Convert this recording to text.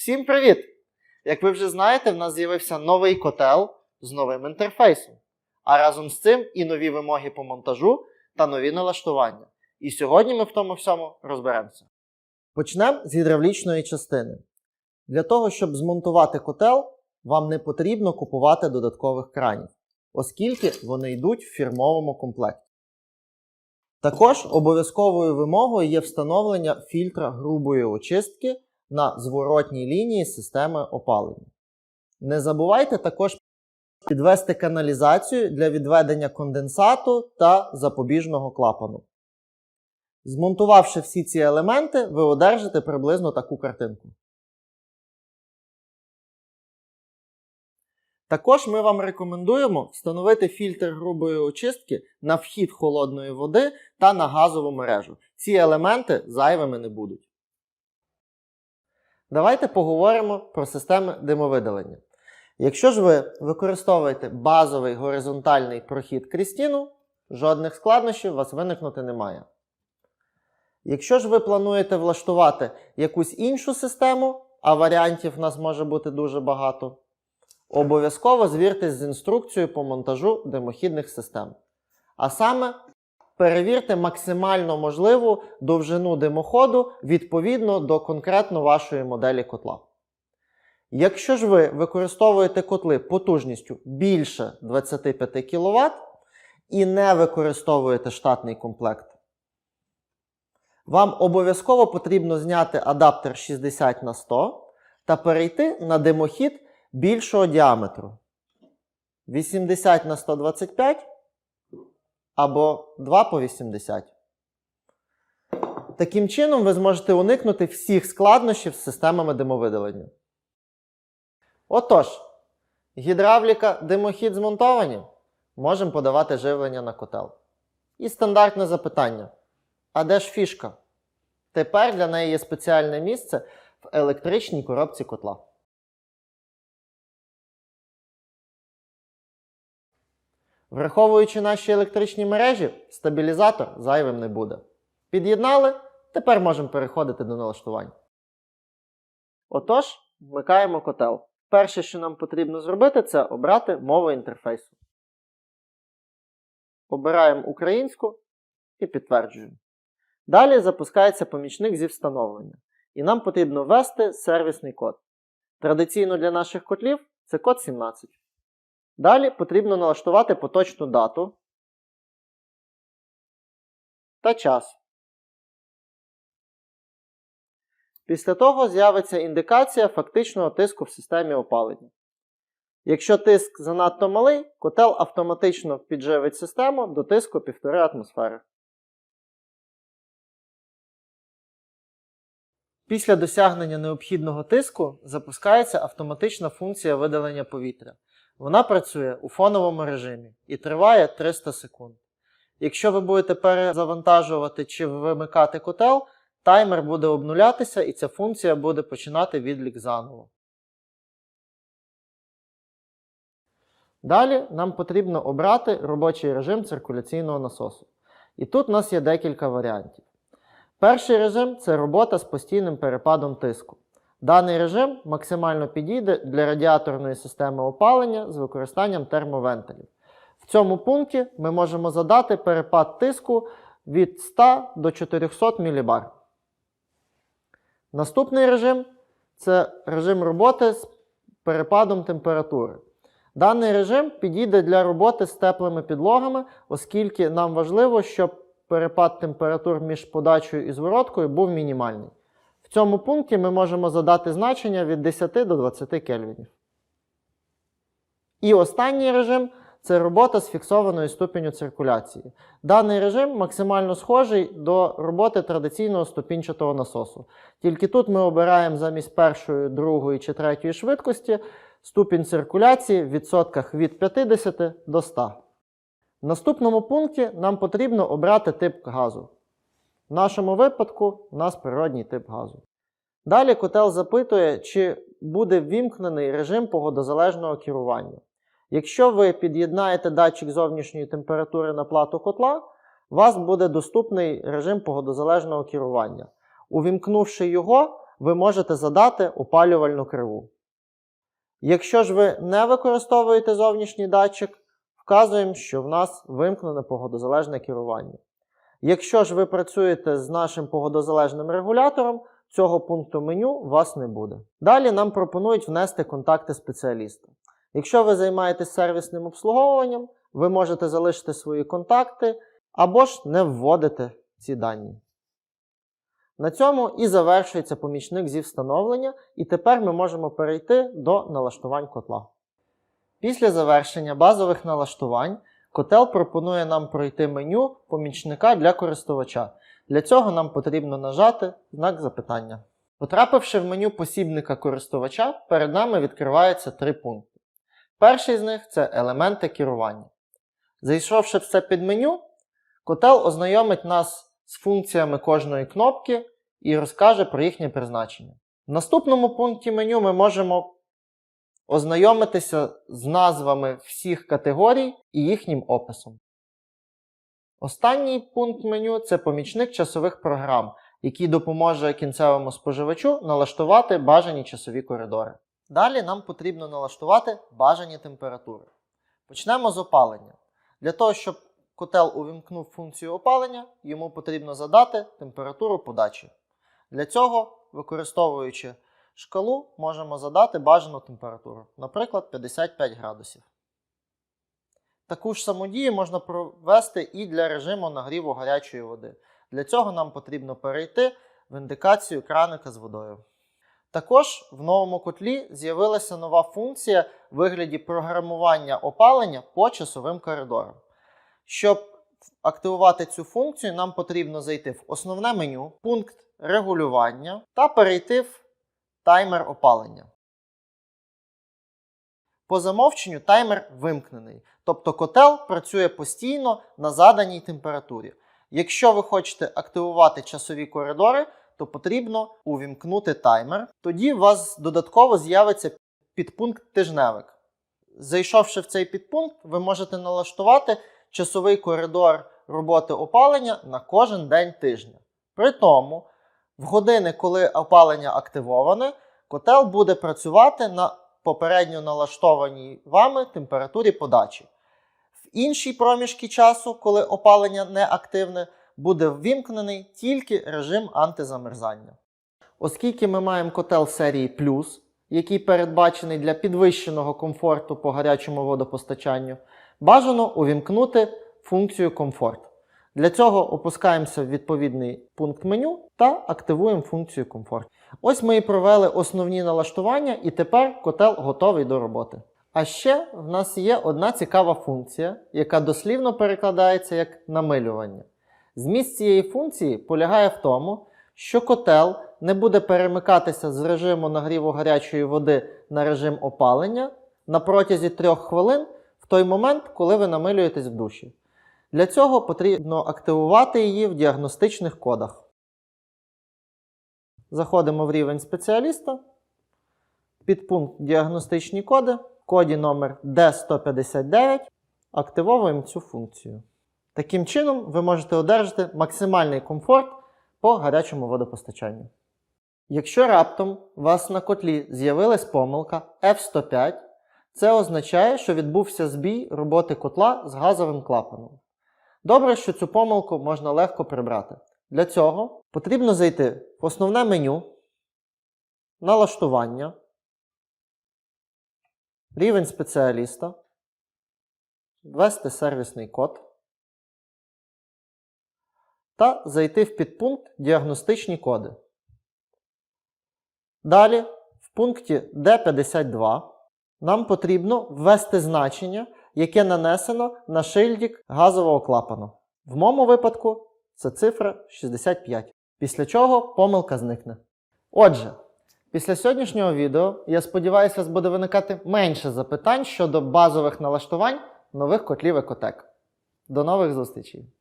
Всім привіт! Як ви вже знаєте, в нас з'явився новий котел з новим інтерфейсом, а разом з цим і нові вимоги по монтажу та нові налаштування. І сьогодні ми в тому всьому розберемося. Почнемо з гідравлічної частини. Для того, щоб змонтувати котел, вам не потрібно купувати додаткових кранів, оскільки вони йдуть в фірмовому комплекті. Також обов'язковою вимогою є встановлення фільтра грубої очистки на зворотній лінії системи опалення. Не забувайте також підвести каналізацію для відведення конденсату та запобіжного клапану. Змонтувавши всі ці елементи, ви одержите приблизно таку картинку. Також ми вам рекомендуємо встановити фільтр грубої очистки на вхід холодної води та на газову мережу. Ці елементи зайвими не будуть. Давайте поговоримо про системи димовидалення. Якщо ж ви використовуєте базовий горизонтальний прохід крістіну, жодних складнощів у вас виникнути не має. Якщо ж ви плануєте влаштувати якусь іншу систему, а варіантів в нас може бути дуже багато, обов'язково звіртесь з інструкцією по монтажу димохідних систем. А саме перевірте максимально можливу довжину димоходу відповідно до конкретно вашої моделі котла. Якщо ж ви використовуєте котли потужністю більше 25 кВт і не використовуєте штатний комплект, вам обов'язково потрібно зняти адаптер 60 на 100 та перейти на димохід більшого діаметру 80 на 125 або 2 по 80. Таким чином, ви зможете уникнути всіх складнощів з системами димовидалення. Отож, гідравліка, димохід змонтовані, можемо подавати живлення на котел. І стандартне запитання: а де ж фішка? Тепер для неї є спеціальне місце в електричній коробці котла. Враховуючи наші електричні мережі, стабілізатор зайвим не буде. Під'єднали, тепер можемо переходити до налаштувань. Отож, вмикаємо котел. Перше, що нам потрібно зробити, це обрати мову інтерфейсу. Обираємо українську і підтверджуємо. Далі запускається помічник зі встановлення. І нам потрібно ввести сервісний код. Традиційно для наших котлів це код 17. Далі потрібно налаштувати поточну дату та час. Після того з'явиться індикація фактичного тиску в системі опалення. Якщо тиск занадто малий, котел автоматично підживить систему до тиску 1,5 атмосфери. Після досягнення необхідного тиску запускається автоматична функція видалення повітря. Вона працює у фоновому режимі і триває 300 секунд. Якщо ви будете перезавантажувати чи вимикати котел, таймер буде обнулятися і ця функція буде починати відлік заново. Далі нам потрібно обрати робочий режим циркуляційного насосу. І тут у нас є декілька варіантів. Перший режим це робота з постійним перепадом тиску. Даний режим максимально підійде для радіаторної системи опалення з використанням термовентилів. В цьому пункті ми можемо задати перепад тиску від 100 до 400 мілібар. Наступний режим це режим роботи з перепадом температури. Даний режим підійде для роботи з теплими підлогами, оскільки нам важливо, щоб перепад температур між подачею і звороткою був мінімальний. В цьому пункті ми можемо задати значення від 10 до 20 кельвінів. І останній режим це робота з фіксованою ступеню циркуляції. Даний режим максимально схожий до роботи традиційного ступінчатого насосу. Тільки тут ми обираємо замість першої, другої чи третьої швидкості ступінь циркуляції в відсотках від 50 до 100. В наступному пункті нам потрібно обрати тип газу. В нашому випадку у нас природній тип газу. Далі котел запитує, чи буде ввімкнений режим погодозалежного керування. Якщо ви під'єднаєте датчик зовнішньої температури на плату котла, у вас буде доступний режим погодозалежного керування. Увімкнувши його, ви можете задати опалювальну криву. Якщо ж ви не використовуєте зовнішній датчик, вказуємо, що в нас вимкнене погодозалежне керування. Якщо ж ви працюєте з нашим погодозалежним регулятором, цього пункту меню у вас не буде. Далі нам пропонують внести контакти спеціаліста. Якщо ви займаєтесь сервісним обслуговуванням, ви можете залишити свої контакти або ж не вводити ці дані. На цьому і завершується помічник зі встановлення, і тепер ми можемо перейти до налаштувань котла. Після завершення базових налаштувань котел пропонує нам пройти меню помічника для користувача. Для цього нам потрібно нажати знак запитання. Потрапивши в меню посібника користувача, перед нами відкриваються три пункти. Перший з них це елементи керування. Зайшовши в це підменю, котел ознайомить нас з функціями кожної кнопки і розкаже про їхнє призначення. В наступному пункті меню ми можемо ознайомитися з назвами всіх категорій і їхнім описом. Останній пункт меню це помічник часових програм, який допоможе кінцевому споживачу налаштувати бажані часові коридори. Далі нам потрібно налаштувати бажані температури. Почнемо з опалення. Для того, щоб котел увімкнув функцію опалення, йому потрібно задати температуру подачі. Для цього, використовуючи шкалу, можемо задати бажану температуру, наприклад, 55 градусів. Таку ж саму дію можна провести і для режиму нагріву гарячої води. Для цього нам потрібно перейти в індикацію краника з водою. Також в новому котлі з'явилася нова функція в вигляді програмування опалення по часовим коридорам. Щоб активувати цю функцію, нам потрібно зайти в основне меню, пункт регулювання та перейти в таймер опалення. По замовченню таймер вимкнений, тобто котел працює постійно на заданій температурі. Якщо ви хочете активувати часові коридори, то потрібно увімкнути таймер. Тоді у вас додатково з'явиться підпункт тижневик. Зайшовши в цей підпункт, ви можете налаштувати часовий коридор роботи опалення на кожен день тижня. При тому, в години, коли опалення активоване, котел буде працювати на попередньо налаштованій вами температурі подачі. В іншій проміжки часу, коли опалення не активне, буде ввімкнений тільки режим антизамерзання. Оскільки ми маємо котел серії Плюс, який передбачений для підвищеного комфорту по гарячому водопостачанню, бажано увімкнути функцію комфорт. Для цього опускаємося в відповідний пункт меню та активуємо функцію комфорт. Ось ми і провели основні налаштування, і тепер котел готовий до роботи. А ще в нас є одна цікава функція, яка дослівно перекладається як намилювання. Зміст цієї функції полягає в тому, що котел не буде перемикатися з режиму нагріву гарячої води на режим опалення на протязі 3 хвилин в той момент, коли ви намилюєтесь в душі. Для цього потрібно активувати її в діагностичних кодах. Заходимо в рівень спеціаліста. Підпункт діагностичні коди. В коді номер D159 активовуємо цю функцію. Таким чином, ви можете одержати максимальний комфорт по гарячому водопостачанню. Якщо раптом у вас на котлі з'явилась помилка F105, це означає, що відбувся збій роботи котла з газовим клапаном. Добре, що цю помилку можна легко прибрати. Для цього потрібно зайти в основне меню, налаштування, рівень спеціаліста, ввести сервісний код та зайти в підпункт Діагностичні коди. Далі, в пункті D52 нам потрібно ввести значення, яке нанесено на шильдік газового клапану. В моєму випадку це цифра 65, після чого помилка зникне. Отже, після сьогоднішнього відео, я сподіваюся, буде виникати менше запитань щодо базових налаштувань нових котлів Екотек. До нових зустрічей!